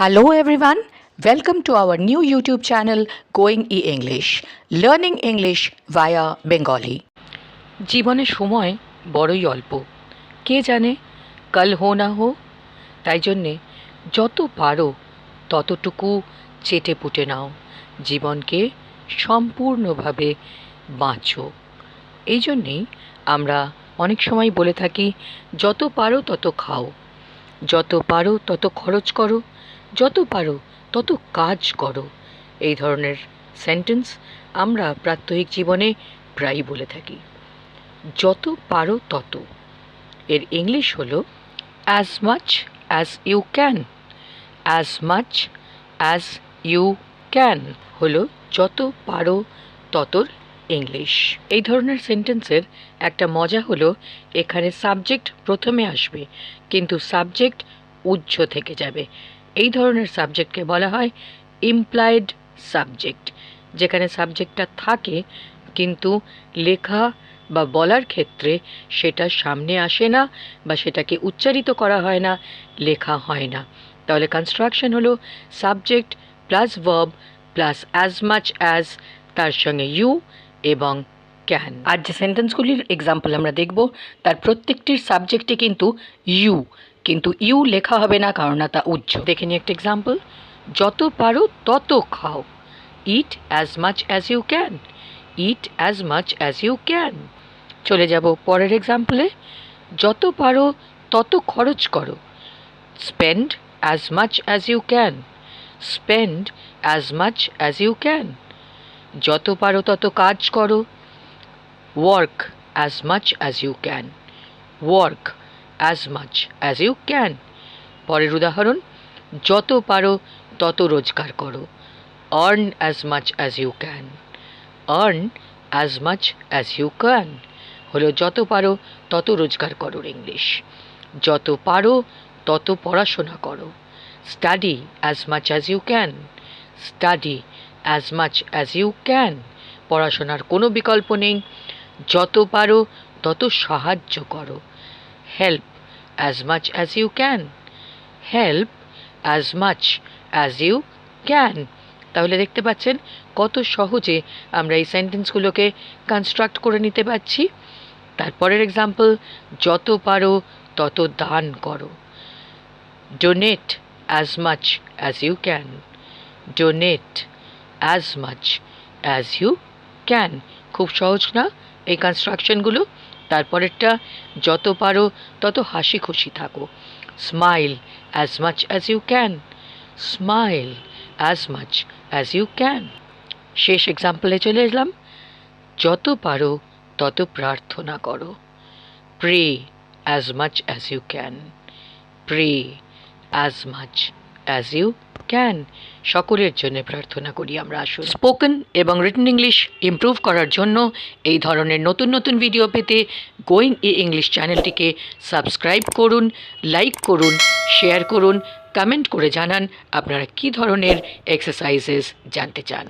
Hello everyone, welcome to our new YouTube channel Going E English, learning English via Bengali. জীবনে সময় বড়ই অল্প। কে জানে কাল হো না হো? তাই জন্যে যত পারো ততটুকু চেটে পুটে নাও। জীবনকে সম্পূর্ণভাবে বাঁচো। এই জন্যেই আমরা অনেক সময় বলে থাকি যত পারো তত খাও। যত পারো তত খরচ করো। যত পারো, তত কাজ করো। এই ধরনের সেন্টেন্স আমরা প্রাত্যহিক জীবনে প্রায়ই বলে থাকি। যত পারো তত। এর ইংলিশ হলো as much as you can as much as you can হলো, যত পারো ততর ইংলিশ এই ধরনের সেন্টেন্সের একটা মজা হলো, এখানে সাবজেক্ট প্রথমে আসবে, কিন্তু সাবজেক্ট উজ্জ্ব থেকে যাবে। এই ধরনের সাবজেক্টকে বলা হয় ইমপ্লয়েড সাবজেক্ট যেখানে সাবজেক্টটা থাকে, কিন্তু লেখা বা বলার ক্ষেত্রে সেটা সামনে আসে না বা সেটাকে উচ্চারিত করা হয় না, লেখা হয় না। তাহলে কনস্ট্রাকশন হলো subject plus verb plus as much as তার সঙ্গে ইউ এবং ক্যান আর যে সেন্টেন্সগুলির এক্সাম্পল আমরা দেখব, তার প্রত্যেকটির সাবজেক্টে কিন্তু ইউ কিন্তু ইউ লেখা হবে না, কারণ না তা উচ্চ। দেখে নিই একটা এক্সাম্পল যত পারো তত খাও। Eat as much as you can eat as much as you can চলে যাব পরের এক্সাম্পলে যত পারো তত খরচ করো। Spend as much as you can spend as much as you can যত পারো তত কাজ করো। Work as much as you can work as much as you can পরের উদাহরণ, যত পারো তত রোজগার করো। Earn as much as you can earn as much as you can হলো যত পারো তত রোজগার করো ইংলিশ। যত পারো তত পড়াশোনা করো। Study as much as you can study as much as you can পড়াশোনার কোনো বিকল্প নেই। যত পারো তত সাহায্য করো। Help as much as you can help as much as you can তাহলে দেখতে পাচ্ছেন কত সহজে আমরা এই সেন্টেন্সগুলোকে কনস্ট্রাক্ট করে নিতে পারছি। তারপরের এক্সাম্পল যত পারো তত দান করো। Donate as much as you can donate as much as you can খুব সহজ না এই কনস্ট্রাকশনগুলো তারপরেরটা, যত পারো, তত হাসি খুশি থাকো। Smile as much as you can smile as much as you can শেষ এক্সাম্পলে চলে এলাম। যত পারো, তত প্রার্থনা করো। Pray as much as you can pray as much as you can সকলের জন্য প্রার্থনা করি আমরা আসুন। স্পোকেন এবং রিটেন ইংলিশ ইম্প্রুভ করার জন্য এই ধরনের নতুন নতুন ভিডিও পেতে গোয়িং ই ইংলিশ চ্যানেলটিকে সাবস্ক্রাইব করুন লাইক করুন শেয়ার করুন কমেন্ট করে জানান আপনারা কী ধরনের এক্সারসাইজেস জানতে চান।